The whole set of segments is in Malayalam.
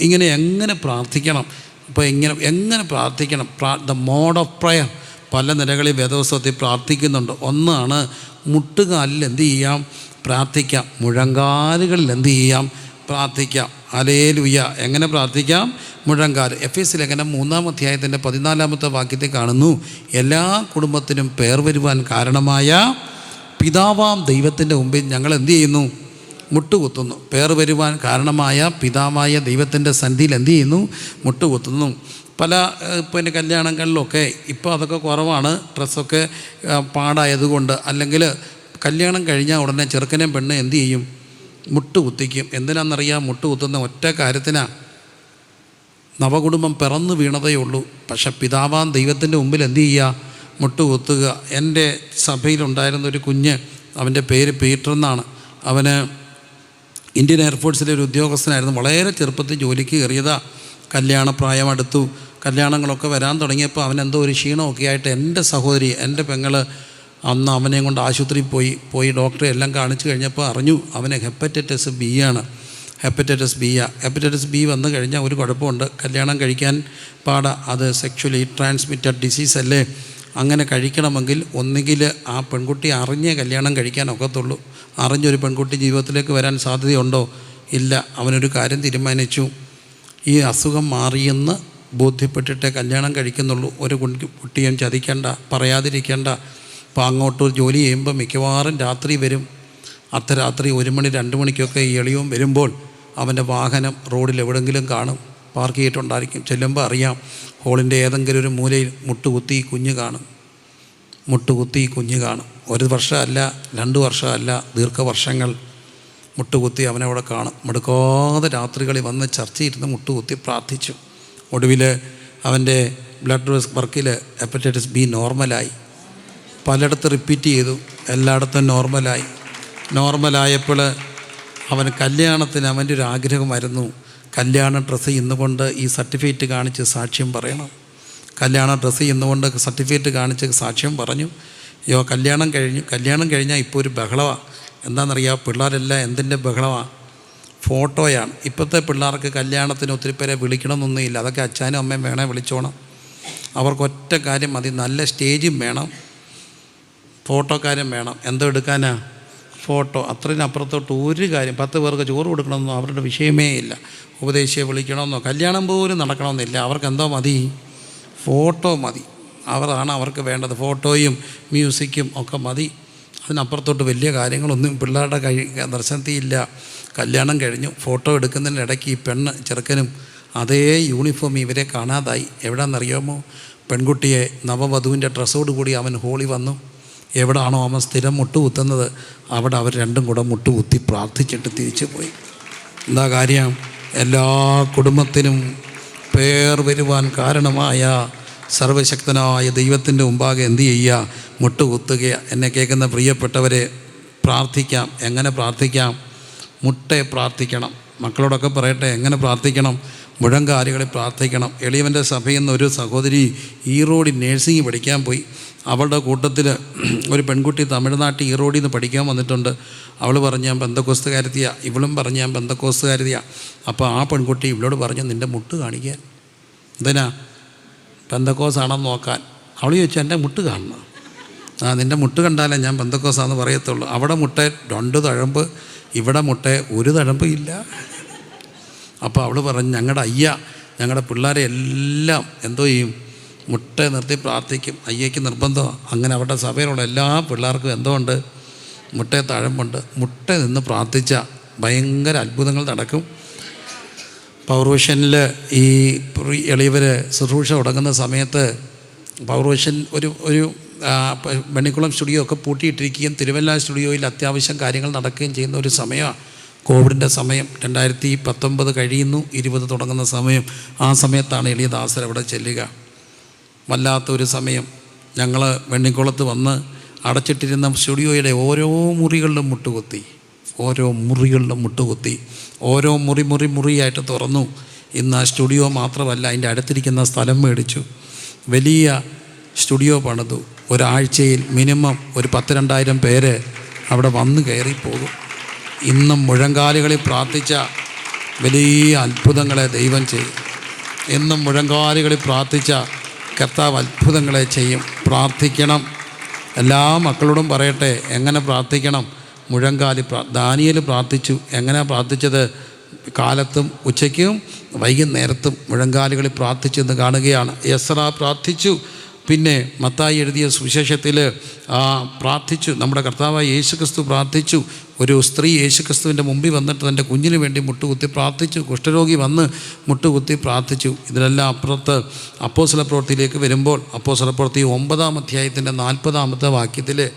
ഇങ്ങനെ എങ്ങനെ പ്രാർത്ഥിക്കണം? ഇപ്പോൾ എങ്ങനെ എങ്ങനെ പ്രാർത്ഥിക്കണം? പ്രാ ദ മോഡ് ഓഫ് പ്രയർ പല നിലകളിൽ വേദോത്സവത്തിൽ പ്രാർത്ഥിക്കുന്നുണ്ട്. ഒന്നാണ് മുട്ടുകാലിൽ എന്ത് ചെയ്യാം? പ്രാർത്ഥിക്കാം. മുഴങ്കാലുകളിൽ എന്ത് ചെയ്യാം? പ്രാർത്ഥിക്കാം. അലേലുയ്യ എങ്ങനെ പ്രാർത്ഥിക്കാം? മുഴങ്കാൽ എഫ് എസ് ലേഖനം മൂന്നാം അധ്യായത്തിന്റെ പതിനാലാമത്തെ വാക്യത്തെ കാണുന്നു. എല്ലാ കുടുംബത്തിനും പേർ വരുവാൻ കാരണമായ പിതാവാം ദൈവത്തിന്റെ മുമ്പിൽ ഞങ്ങൾ എന്ത് ചെയ്യുന്നു? മുട്ടുകുത്തുന്നു. പേർ വരുവാൻ കാരണമായ പിതാവായ ദൈവത്തിന്റെ സന്ധിയിൽ എന്ത് ചെയ്യുന്നു? മുട്ടുകുത്തുന്നു. പല പിന്നെ കല്യാണങ്ങളിലൊക്കെ ഇപ്പോൾ അതൊക്കെ കുറവാണ്. ഡ്രസ്സൊക്കെ പാടായതുകൊണ്ട്. അല്ലെങ്കിൽ കല്യാണം കഴിഞ്ഞാൽ ഉടനെ ചെറുക്കനും പെണ്ണ് എന്തു ചെയ്യും? മുട്ടുകുത്തിക്കും. എന്തിനാണെന്നറിയാം? മുട്ടുകുത്തുന്ന ഒറ്റ കാര്യത്തിനാണ് നവകുടുംബം പിറന്നു വീണതേ ഉള്ളൂ. പക്ഷെ പിതാവാൻ ദൈവത്തിന്റെ മുമ്പിൽ എന്തു ചെയ്യുക? മുട്ടുകുത്തുക. എന്റെ സഭയിലുണ്ടായിരുന്ന ഒരു കുഞ്ഞ് അവന്റെ പേര് പീറ്റർ എന്നാണ്. അവന് ഇന്ത്യൻ എയർഫോഴ്സിലെ ഒരു ഉദ്യോഗസ്ഥനായിരുന്നു. വളരെ ചെറുപ്പത്തിൽ ജോലിക്ക് കയറിയതാ. കല്യാണപ്രായം അടുത്തു കല്യാണങ്ങളൊക്കെ വരാൻ തുടങ്ങിയപ്പോൾ അവൻ എന്തോ ഒരു ക്ഷീണമൊക്കെ ആയിട്ട് എന്റെ സഹോദരി എന്റെ പെങ്ങൾ അന്ന് അവനെയും കൊണ്ട് ആശുപത്രിയിൽ പോയി പോയി ഡോക്ടറെ എല്ലാം കാണിച്ചു കഴിഞ്ഞപ്പോൾ അറിഞ്ഞു അവന് ഹെപ്പറ്റൈറ്റിസ് ബി ആണ്. ഹെപ്പറ്റൈറ്റിസ് ബി ആ. ഹെപ്പറ്റൈറ്റിസ് ബി വന്നു കഴിഞ്ഞാൽ ഒരു കുഴപ്പമുണ്ട്. കല്യാണം കഴിക്കാൻ പാടാ. അത് സെക്ഷലി ട്രാൻസ്മിറ്റഡ് ഡിസീസ് അല്ലേ? അങ്ങനെ കഴിക്കണമെങ്കിൽ ഒന്നുകിൽ ആ പെൺകുട്ടി അറിഞ്ഞേ കല്യാണം കഴിക്കാൻ ഒക്കത്തുള്ളൂ. അറിഞ്ഞൊരു പെൺകുട്ടി ജീവിതത്തിലേക്ക് വരാൻ സാധ്യതയുണ്ടോ? ഇല്ല. അവനൊരു കാര്യം തീരുമാനിച്ചു. ഈ അസുഖം മാറിയെന്ന് ബോധ്യപ്പെട്ടിട്ടേ കല്യാണം കഴിക്കുന്നുള്ളൂ. ഒരു കുട്ടി- കുട്ടിയും ചതിക്കേണ്ട പറയാതിരിക്കേണ്ട. അപ്പോൾ അങ്ങോട്ട് ജോലി ചെയ്യുമ്പോൾ മിക്കവാറും രാത്രി വരും. അർദ്ധരാത്രി ഒരു മണി രണ്ട് മണിക്കൊക്കെ ഈ എളിയവും വരുമ്പോൾ അവന്റെ വാഹനം റോഡിൽ എവിടെങ്കിലും കാണും. പാർക്ക് ചെയ്തിട്ടുണ്ടായിരിക്കും. ചെല്ലുമ്പോൾ അറിയാം. ഹോളിന്റെ ഏതെങ്കിലും ഒരു മൂലയിൽ മുട്ടുകുത്തി കുഞ്ഞ് കാണും. മുട്ടുകുത്തി കുഞ്ഞ് കാണും. ഒരു വർഷമല്ല രണ്ട് വർഷമല്ല ദീർഘവർഷങ്ങൾ മുട്ടുകുത്തി അവനെ അവിടെ കാണും. മുടുക്കാതെ രാത്രികളിൽ വന്ന് ചർച്ചയിരുന്ന് മുട്ടുകുത്തി പ്രാർത്ഥിച്ചു. ഒടുവിൽ അവന്റെ ബ്ലഡ് വർക്കിൽ ഹെപ്പറ്റൈറ്റിസ് ബി നോർമലായി. പലയിടത്ത് റിപ്പീറ്റ് ചെയ്തു. എല്ലായിടത്തും നോർമലായി. നോർമലായപ്പോൾ അവൻ കല്യാണത്തിന് അവന്റെ ഒരു ആഗ്രഹമായിരുന്നു. കല്യാണ ഡ്രസ്സ് ഇന്നുകൊണ്ട് ഈ സർട്ടിഫിക്കറ്റ് കാണിച്ച് സാക്ഷ്യം പറയണം. കല്യാണ ഡ്രസ്സ് ചെയ്യുന്നതുകൊണ്ട് സർട്ടിഫിക്കറ്റ് കാണിച്ച് സാക്ഷ്യം പറഞ്ഞു. യോ കല്യാണം കഴിഞ്ഞു. കല്യാണം കഴിഞ്ഞാൽ ഇപ്പോൾ ഒരു ബഹളമാണ് എന്താണെന്നറിയാം പിള്ളേരെല്ലാം എന്തിന്റെ ബഹളമാണ് ഫോട്ടോയാണ്. ഇപ്പോഴത്തെ പിള്ളേർക്ക് കല്യാണത്തിന് ഒത്തിരി പേരെ വിളിക്കണമെന്നൊന്നുമില്ല അതൊക്കെ അച്ഛനും അമ്മയും വേണേൽ വിളിച്ചോണം. അവർക്കൊറ്റ കാര്യം മതി. നല്ല സ്റ്റേജും വേണം. ഫോട്ടോക്കാരും വേണം. എന്തോ എടുക്കാനാ? ഫോട്ടോ. അത്രയും അപ്പുറത്തോട്ട് ഒരു കാര്യം. പത്ത് പേർക്ക് ചോറ് കൊടുക്കണമെന്നോ അവരുടെ വിഷയമേ ഇല്ല. ഉപദേശിയെ വിളിക്കണമെന്നോ കല്യാണം പോലും നടക്കണമെന്നില്ല. അവർക്ക് എന്തോ മതി? ഫോട്ടോ മതി. അവരാണ് അവർക്ക് വേണ്ടത്. ഫോട്ടോയും മ്യൂസിക്കും ഒക്കെ മതി. അതിനപ്പുറത്തോട്ട് വലിയ കാര്യങ്ങളൊന്നും പിള്ളേരുടെ കൈ ദർശനത്തിയില്ല കല്യാണം കഴിഞ്ഞു. ഫോട്ടോ എടുക്കുന്നതിനിടയ്ക്ക് ഈ പെണ്ണ് ചെറുക്കനും അതേ യൂണിഫോം ഇവരെ കാണാതായി. എവിടെയെന്നറിയാമോ പെൺകുട്ടിയെ നവവധുവിന്റെ ഡ്രസ്സോട് കൂടി അവൻ ഹോളി വന്നു. എവിടാണോ അവൻ സ്ഥിരം മുട്ടുകുത്തുന്നത്? അവിടെ അവർ രണ്ടും കൂടെ മുട്ടുകുത്തി പ്രാർത്ഥിച്ചിട്ട് തിരിച്ചു പോയി എന്താ കാര്യം? എല്ലാ കുടുംബത്തിനും പേർ വരുവാൻ കാരണമായ സർവശക്തനായ ദൈവത്തിന്റെ മുമ്പാകെ എന്തു ചെയ്യുക? മുട്ടുകുത്തുക എന്നെ കേൾക്കുന്ന പ്രിയപ്പെട്ടവരെ പ്രാർത്ഥിക്കാം. എങ്ങനെ പ്രാർത്ഥിക്കാം? മുട്ടെ പ്രാർത്ഥിക്കണം. മക്കളോടൊക്കെ പറയട്ടെ എങ്ങനെ പ്രാർത്ഥിക്കണം? മുഴങ്കാലുകളിൽ പ്രാർത്ഥിക്കണം. എളിയവന്റെ സഭയിൽ നിന്ന് ഒരു സഹോദരി ഈറോഡി നേഴ്സിംഗ് പഠിക്കാൻ പോയി. അവളുടെ കൂട്ടത്തിൽ ഒരു പെൺകുട്ടി തമിഴ്നാട്ടിൽ ഈറോഡിൽ നിന്ന് പഠിക്കാൻ വന്നിട്ടുണ്ട്. അവൾ പറഞ്ഞ് ഞാൻ ബന്ധക്കോസ്തുകാരത്തിയാ ഇവളും പറഞ്ഞ് ഞാൻ ബന്ധക്കോസ്തുകാരത്തിയാ അപ്പോൾ ആ പെൺകുട്ടി ഇവളോട് പറഞ്ഞു നിന്റെ മുട്ട് കാണിക്കാൻ. എന്തിനാ? ബന്ധക്കോസാണെന്ന് നോക്കാൻ. അവൾ ചോദിച്ചു എന്റെ മുട്ട് കാണണം? ആ നിന്റെ മുട്ട് കണ്ടാലേ ഞാൻ ബന്ധക്കോസാന്ന് പറയത്തുള്ളൂ. അവിടെ മുട്ട രണ്ട് തഴമ്പ് ഇവിടെ മുട്ട ഒരു തഴമ്പ് ഇല്ല. അപ്പോൾ അവൾ പറഞ്ഞു ഞങ്ങളുടെ അയ്യ ഞങ്ങളുടെ പിള്ളേരെ എല്ലാം എന്തോ ചെയ്യും. മുട്ട നിർത്തി പ്രാർത്ഥിക്കും. അയ്യയ്ക്ക് നിർബന്ധമാണ് അങ്ങനെ അവരുടെ സഭയിലുള്ള എല്ലാ പിള്ളേർക്കും എന്തോ ഉണ്ട്. മുട്ടയെ തഴമ്പുണ്ട്. മുട്ട നിന്ന് പ്രാർത്ഥിച്ച ഭയങ്കര അത്ഭുതങ്ങൾ നടക്കും. പൗർവഷനിൽ ഈ എളിയവർ ശുശ്രൂഷ തുടങ്ങുന്ന സമയത്ത് പൗർവഷൻ ഒരു ഒരു വെണ്ണിക്കുളം സ്റ്റുഡിയോ ഒക്കെ പൂട്ടിയിട്ടിരിക്കുകയും തിരുവല്ല സ്റ്റുഡിയോയിൽ അത്യാവശ്യം കാര്യങ്ങൾ നടക്കുകയും ചെയ്യുന്ന ഒരു സമയമാണ് കോവിഡിന്റെ സമയം രണ്ടായിരത്തി പത്തൊമ്പത് കഴിയുന്നു ഇരുപത് തുടങ്ങുന്ന സമയം. ആ സമയത്താണ് എളിയദാസർ അവിടെ ചെല്ലുക. വല്ലാത്തൊരു സമയം. ഞങ്ങൾ വെണ്ണിക്കുളത്ത് വന്ന് അടച്ചിട്ടിരുന്ന സ്റ്റുഡിയോയുടെ ഓരോ മുറികളിലും മുട്ടുകുത്തി. ഓരോ മുറികളിലും മുട്ടുകുത്തി. ഓരോ മുറി മുറി മുറിയായിട്ട് തുറന്നു. ഇന്ന് ആ സ്റ്റുഡിയോ മാത്രമല്ല അതിന്റെ അടുത്തിരിക്കുന്ന സ്ഥലം മേടിച്ചു. വലിയ സ്റ്റുഡിയോ പണിതു. ഒരാഴ്ചയിൽ മിനിമം ഒരു പത്ത് രണ്ടായിരം പേര് അവിടെ വന്ന് കയറി പോകും ഇന്നും മുഴങ്കാലുകളിൽ പ്രാർത്ഥിച്ച വലിയ അത്ഭുതങ്ങളെ ദൈവം ചെയ്യും. എന്നും മുഴങ്കാലുകളിൽ പ്രാർത്ഥിച്ച കർത്താവ് അത്ഭുതങ്ങളെ ചെയ്യും. പ്രാർത്ഥിക്കണം. എല്ലാ മക്കളോടും പറയട്ടെ എങ്ങനെ പ്രാർത്ഥിക്കണം? മുഴങ്കാലി പ്രാ ദാനിയൽ പ്രാർത്ഥിച്ചു. എങ്ങനെ പ്രാർത്ഥിച്ചത്? കാലത്തും ഉച്ചയ്ക്കും വൈകുന്നേരത്തും മുഴങ്കാലുകളിൽ പ്രാർത്ഥിച്ചെന്ന് കാണുകയാണ്. യസ്ര പ്രാർത്ഥിച്ചു. പിന്നെ മത്തായി എഴുതിയ സുവിശേഷത്തിൽ ആ പ്രാർത്ഥിച്ചു. നമ്മുടെ കർത്താവായ യേശുക്രിസ്തു പ്രാർത്ഥിച്ചു. ഒരു സ്ത്രീ യേശുക്രിസ്തുവിന്റെ മുമ്പിൽ വന്നിട്ട് തന്റെ കുഞ്ഞിന് വേണ്ടി മുട്ടുകുത്തി പ്രാർത്ഥിച്ചു. കുഷ്ഠരോഗി വന്ന് മുട്ടുകുത്തി പ്രാർത്ഥിച്ചു. ഇതിനെല്ലാം അപ്പുറത്ത് അപ്പോസല പ്രവൃത്തിയിലേക്ക് വരുമ്പോൾ അപ്പോസല പ്രവൃത്തി ഒമ്പതാം അധ്യായത്തിന്റെ നാൽപ്പതാമത്തെ വാക്യത്തിൽ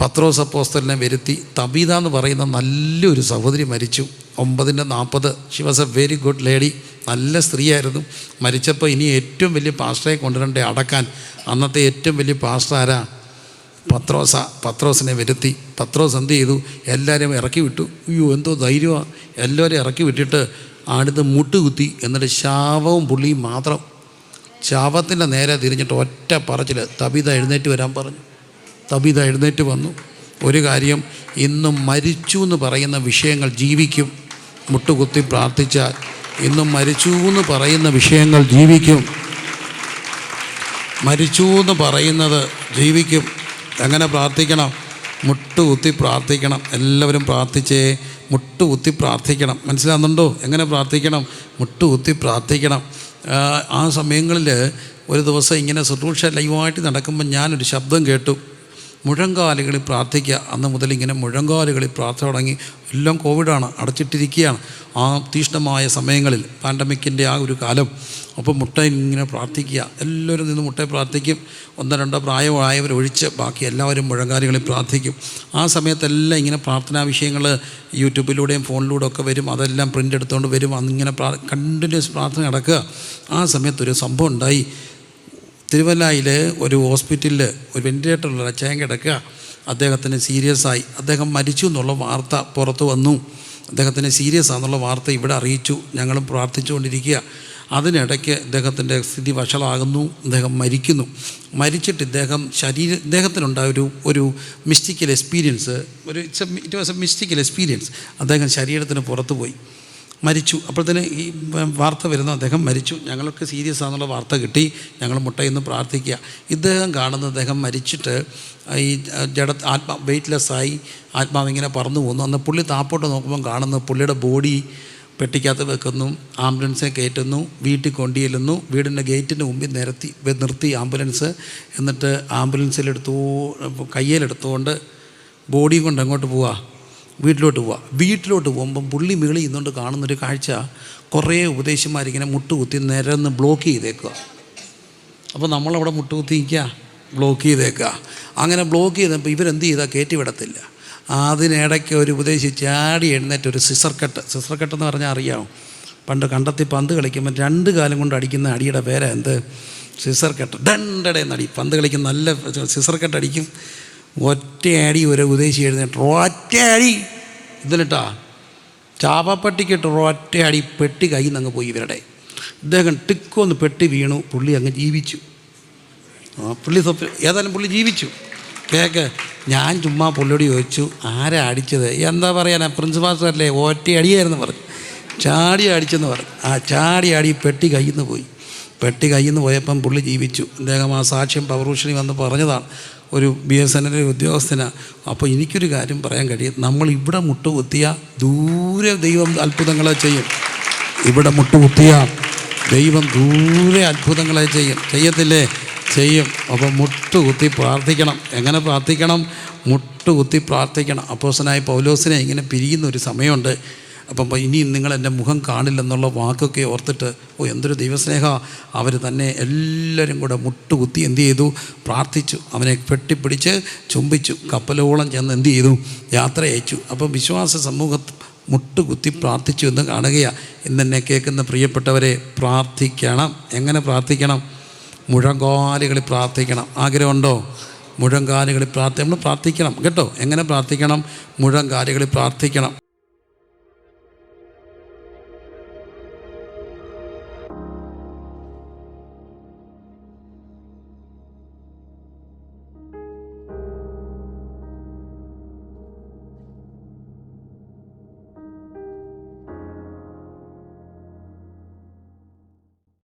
പത്രോസ് അപ്പോസ്തലിനെ വരുത്തി. തബീത എന്ന് പറയുന്ന നല്ലൊരു സഹോദരി മരിച്ചു. ഒമ്പതിന്റെ നാൽപ്പത്. She was a very good lady നല്ല സ്ത്രീയായിരുന്നു. മരിച്ചപ്പോൾ ഇനി ഏറ്റവും വലിയ പാസ്റ്ററെ കൊണ്ടുവരണ്ടേ അടക്കാൻ. അന്നത്തെ ഏറ്റവും വലിയ പാസ്റ്റർ ആരാ? പത്രോസ. പത്രോസിനെ വരുത്തി. പത്രോസ് എന്ത് ചെയ്തു? എല്ലാവരെയും ഇറക്കി വിട്ടു. അയ്യോ എന്തോ ധൈര്യമാണ് എല്ലാവരെയും ഇറക്കി വിട്ടിട്ട് അടുത്ത് മുട്ടുകുത്തി എന്നിട്ട് ശാവവും പുള്ളിയും മാത്രം. ശാവത്തിന്റെ നേരെ തിരിഞ്ഞിട്ട് ഒറ്റ പറച്ചിൽ തബിത എഴുന്നേറ്റ് വരാൻ പറഞ്ഞു. തബിത എഴുന്നേറ്റ് വന്നു. ഒരു കാര്യം ഇന്നും മരിച്ചു എന്ന് പറയുന്ന വിഷയങ്ങൾ ജീവിക്കും. മുട്ടുകുത്തി പ്രാർത്ഥിച്ചാൽ ഇന്നും മരിച്ചു എന്ന് പറയുന്ന വിഷയങ്ങൾ ജീവിക്കും. മരിച്ചു എന്ന് പറയുന്നത് ജീവിക്കും. എങ്ങനെ പ്രാർത്ഥിക്കണം. മുട്ടുകുത്തി പ്രാർത്ഥിക്കണം. എല്ലാവരും പ്രാർത്ഥിച്ചേ മുട്ടുകുത്തി പ്രാർത്ഥിക്കണം. മനസ്സിലാകുന്നുണ്ടോ എങ്ങനെ പ്രാർത്ഥിക്കണം? മുട്ടുകുത്തി പ്രാർത്ഥിക്കണം. ആ, ആ സമയങ്ങളിൽ ഒരു ദിവസം ഇങ്ങനെ ശുശ്രൂഷ ലൈവായിട്ട് നടക്കുമ്പോൾ ഞാനൊരു ശബ്ദം കേട്ടു. മുഴങ്കാലുകളിൽ പ്രാർത്ഥിക്കുക. അന്ന് മുതൽ ഇങ്ങനെ മുഴങ്കാലുകളിൽ പ്രാർത്ഥന തുടങ്ങി എല്ലാം കോവിഡാണ് അടച്ചിട്ടിരിക്കുകയാണ്. ആ തീഷ്ണമായ സമയങ്ങളിൽ പാൻഡമിക്കിന്റെ ആ ഒരു കാലം. അപ്പോൾ മുട്ട ഇങ്ങനെ പ്രാർത്ഥിക്കുക. എല്ലാവരും നിന്ന് മുട്ടയെ പ്രാർത്ഥിക്കും. ഒന്നോ രണ്ടോ പ്രായമായവർ ഒഴിച്ച് ബാക്കി എല്ലാവരും മുഴങ്കാലുകളിൽ പ്രാർത്ഥിക്കും. ആ സമയത്തെല്ലാം ഇങ്ങനെ പ്രാർത്ഥനാ വിഷയങ്ങൾ യൂട്യൂബിലൂടെയും ഫോണിലൂടെ ഒക്കെ വരും. അതെല്ലാം പ്രിന്റ് എടുത്തുകൊണ്ട് വരും. അങ്ങനെ പ്രാ കണ്ടിന്യൂസ് പ്രാർത്ഥന നടക്കുക. ആ സമയത്തൊരു സംഭവം ഉണ്ടായി. തിരുവല്ലയിൽ ഒരു ഹോസ്പിറ്റലിൽ ഒരു വെന്റിലേറ്ററിലുള്ള അച്ചായം കിടക്കുക. അദ്ദേഹത്തിന് സീരിയസ് ആയി. അദ്ദേഹം മരിച്ചു എന്നുള്ള വാർത്ത പുറത്തു വന്നു. അദ്ദേഹത്തിന് സീരിയസ് ആണെന്നുള്ള വാർത്ത ഇവിടെ അറിയിച്ചു. ഞങ്ങളും പ്രാർത്ഥിച്ചുകൊണ്ടിരിക്കുക. അതിനിടയ്ക്ക് ഇദ്ദേഹത്തിന്റെ സ്ഥിതി വഷളാകുന്നു. അദ്ദേഹം മരിക്കുന്നു. മരിച്ചിട്ട് ഇദ്ദേഹം ശരീര ഇദ്ദേഹത്തിനുണ്ടായ ഒരു ഒരു മിസ്റ്റിക്കൽ എക്സ്പീരിയൻസ് ഒരു it's it was a mystical experience അദ്ദേഹം ശരീരത്തിന് പുറത്ത് പോയി മരിച്ചു. അപ്പോഴത്തേന് ഈ വാർത്ത വരുന്ന അദ്ദേഹം മരിച്ചു. ഞങ്ങൾക്ക് സീരിയസ് ആണെന്നുള്ള വാർത്ത കിട്ടി. ഞങ്ങൾ മുട്ടയിന്ന് പ്രാർത്ഥിക്കുക. ഇദ്ദേഹം കാണുന്ന അദ്ദേഹം മരിച്ചിട്ട് ഈ ജഡ ആത്മാ വെയ്റ്റ്ലെസ്സായി ആത്മാവ് ഇങ്ങനെ പറന്നു പോകുന്നു അന്ന് പുള്ളി താപ്പോട്ട് നോക്കുമ്പോൾ കാണുന്ന പുള്ളിയുടെ ബോഡി പെട്ടിക്കകത്ത് വെക്കുന്നു ആംബുലൻസിനെ കയറ്റുന്നു വീട്ടിൽ കൊണ്ടുചെല്ലുന്നു വീടിന്റെ ഗേറ്റിന്റെ മുമ്പിൽ നിരത്തി നിർത്തി ആംബുലൻസ്. എന്നിട്ട് ആംബുലൻസിലെടുത്തു കയ്യിലെടുത്തുകൊണ്ട് ബോഡി കൊണ്ട് അങ്ങോട്ട് പോവാ. വീട്ടിലോട്ട് പോവുക വീട്ടിലോട്ട് പോകുമ്പം പുള്ളി മുകളിൽ നിന്നുകൊണ്ട് കാണുന്നൊരു കാഴ്ച. കുറേ ഉപദേശിമാരിങ്ങനെ മുട്ടുകുത്തി നിരന്ന് ബ്ലോക്ക് ചെയ്തേക്കുക അപ്പോൾ നമ്മളവിടെ മുട്ടുകുത്തി നിൽക്കുക ബ്ലോക്ക് ചെയ്തേക്കുക അങ്ങനെ ബ്ലോക്ക് ചെയ്തപ്പോൾ ഇവരെന്ത് ചെയ്താൽ കയറ്റി വിടത്തില്ല. അതിനിടയ്ക്ക് ഒരു ഉപദേശി ചാടി എഴുന്നേറ്റ് ഒരു സിസർ കട്ട് സിസർ എന്ന് പറഞ്ഞാൽ അറിയാമോ പണ്ട് കണ്ടെത്തി പന്ത് കളിക്കുമ്പോൾ രണ്ട് കാലം കൊണ്ട് അടിക്കുന്ന അടിയുടെ പേരാ എന്ത് സിസർ കട്ട് ഡണ്ടടേന്നടി പന്ത് കളിക്കുന്ന നല്ല സിസർ അടിക്കും. ഒറ്റയടി ഒരു ഉദ്ദേശി എഴുന്നേറ്റ് ഒറ്റയടി. ഇതിലിട്ടാ ചാപപ്പട്ടിക്കിട്ട് ഒറ്റയടി പെട്ടി കയ്യിൽ നിന്ന് അങ്ങ് പോയി ഇവരുടെ. ഇദ്ദേഹം ടിക്കൊന്ന് പെട്ടി വീണു. പുള്ളി അങ്ങ് ജീവിച്ചു. ആ പുള്ളി സ്വപ്ന ഏതായാലും പുള്ളി ജീവിച്ചു. കേക്ക് ഞാൻ ചുമ്മാ പുള്ളിയോട് ചോദിച്ചു ആരാ അടിച്ചത്? എന്താ പറയാനാ? പ്രിൻസിപ്പാൾ അല്ലേ ഒറ്റ അടിയായിരുന്നു പറഞ്ഞു. ചാടി അടിച്ചെന്ന് പറഞ്ഞു ആ ചാടി അടി പെട്ടി കയ്യിൽ നിന്ന് പോയി. പെട്ടി കയ്യിൽ നിന്ന് പോയപ്പം പുള്ളി ജീവിച്ചു. അദ്ദേഹം ആ സാക്ഷ്യം പൗർഷണി വന്ന് പറഞ്ഞതാണ്. ഒരു ബി എസ് എൻ എൽ ഉദ്യോഗസ്ഥനാണ് അപ്പോൾ എനിക്കൊരു കാര്യം പറയാൻ കഴിയും. നമ്മൾ ഇവിടെ മുട്ടുകുത്തിയ ദൂരെ ദൈവം അത്ഭുതങ്ങളെ ചെയ്യും. ഇവിടെ മുട്ടുകുത്തിയ ദൈവം ദൂരെ അത്ഭുതങ്ങളെ ചെയ്യും. ചെയ്യത്തില്ലേ? ചെയ്യും. അപ്പോൾ മുട്ടുകുത്തി പ്രാർത്ഥിക്കണം. എങ്ങനെ പ്രാർത്ഥിക്കണം? മുട്ടുകുത്തി പ്രാർത്ഥിക്കണം. അപ്പോസനായ പൗലോസിനെ ഇങ്ങനെ പിരിയുന്ന ഒരു സമയമുണ്ട്. അപ്പം ഇനി നിങ്ങൾ എന്റെ മുഖം കാണില്ലെന്നുള്ള വാക്കൊക്കെ ഓർത്തിട്ട് ഓ എന്തൊരു ദൈവസ്നേഹ. അവർ തന്നെ എല്ലാവരും കൂടെ മുട്ടുകുത്തി എന്ത് ചെയ്തു? പ്രാർത്ഥിച്ചു. അവനെ പെട്ടിപ്പിടിച്ച് ചുംബിച്ചു. കപ്പലോളം ചെന്ന് എന്ത് ചെയ്തു? യാത്ര അയച്ചു. അപ്പം വിശ്വാസ സമൂഹ മുട്ടുകുത്തി പ്രാർത്ഥിച്ചു എന്ന് കാണുകയാണ് ഇന്നെന്നെ കേൾക്കുന്ന പ്രിയപ്പെട്ടവരെ പ്രാർത്ഥിക്കണം. എങ്ങനെ പ്രാർത്ഥിക്കണം? മുഴങ്കാലുകളിൽ പ്രാർത്ഥിക്കണം. ആഗ്രഹമുണ്ടോ? മുഴങ്കാലുകളിൽ പ്രാർത്ഥി നമ്മൾ പ്രാർത്ഥിക്കണം. കേട്ടോ? എങ്ങനെ പ്രാർത്ഥിക്കണം? മുഴങ്കാലുകളിൽ പ്രാർത്ഥിക്കണം.